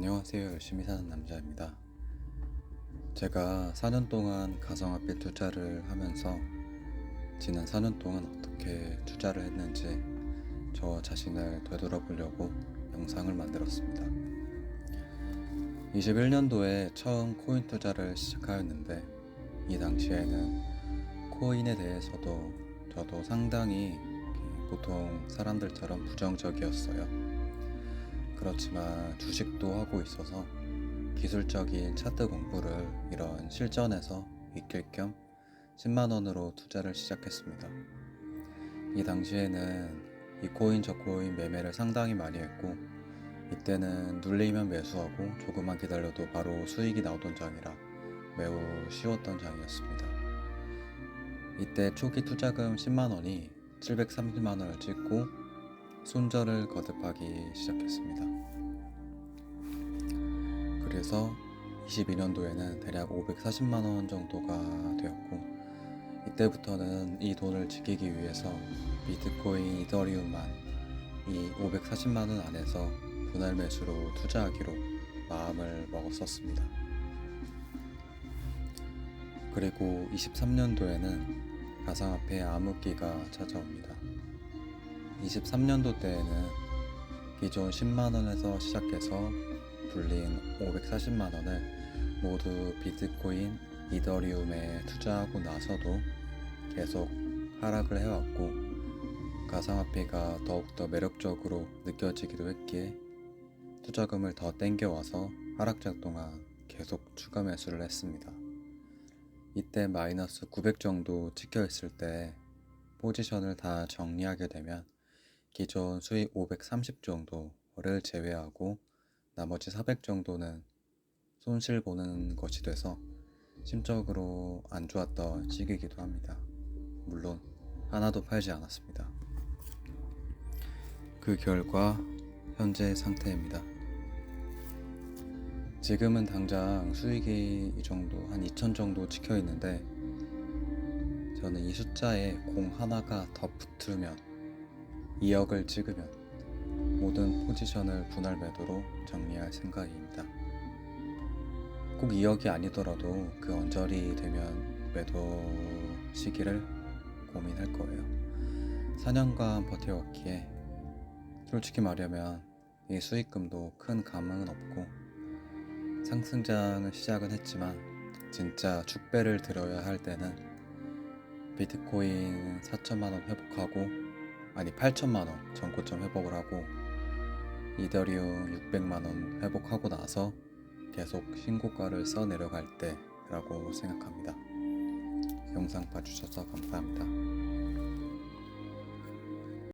안녕하세요. 열심히 사는 남자입니다. 제가 4년 동안 가상화폐 투자를 하면서 지난 4년 동안 어떻게 투자를 했는지 저 자신을 되돌아보려고 영상을 만들었습니다. 21년도에 처음 코인 투자를 시작하였는데 이 당시에는 코인에 대해서도 저도 상당히 보통 사람들처럼 부정적이었어요. 그렇지만 주식도 하고 있어서 기술적인 차트 공부를 이런 실전에서 익힐 겸 10만 원으로 투자를 시작했습니다. 이 당시에는 이 코인 저 코인 매매를 상당히 많이 했고 이때는 눌리면 매수하고 조금만 기다려도 바로 수익이 나오던 장이라 매우 쉬웠던 장이었습니다. 이때 초기 투자금 10만 원이 730만 원을 찍고 손절을 거듭하기 시작했습니다. 그래서 22년도에는 대략 540만 원 정도가 되었고 이때부터는 이 돈을 지키기 위해서 비트코인, 이더리움만 이 540만 원 안에서 분할 매수로 투자하기로 마음을 먹었었습니다. 그리고 23년도에는 가상화폐 암흑기가 찾아옵니다. 23년도 때에는 기존 10만 원에서 시작해서 불린 540만 원을 모두 비트코인, 이더리움에 투자하고 나서도 계속 하락을 해왔고 가상화폐가 더욱더 매력적으로 느껴지기도 했기에 투자금을 더 땡겨와서 하락장 동안 계속 추가 매수를 했습니다. 이때 마이너스 900 정도 찍혀 있을 때 포지션을 다 정리하게 되면 기존 수익 530 정도를 제외하고 나머지 400 정도는 손실 보는 것이 돼서 심적으로 안 좋았던 시기이기도 합니다. 물론 하나도 팔지 않았습니다. 그 결과 현재 상태입니다. 지금은 당장 수익이 이 정도 한 2천 정도 찍혀 있는데 저는 이 숫자에 공 하나가 더 붙으면 2억을 찍으면 모든 포지션을 분할 매도로 정리할 생각입니다. 꼭 2억이 아니더라도 그 언저리 되면 매도 시기를 고민할 거예요. 4년간 버텨왔기에 솔직히 말하면 이 수익금도 큰 감흥은 없고 상승장은 시작은 했지만 진짜 축배를 들어야 할 때는 비트코인 4천만 원 회복하고 아니 8천만 원 전고점 회복을 하고 이더리움 600만 원 회복하고 나서 계속 신고가를 써 내려갈 때라고 생각합니다. 영상 봐주셔서 감사합니다.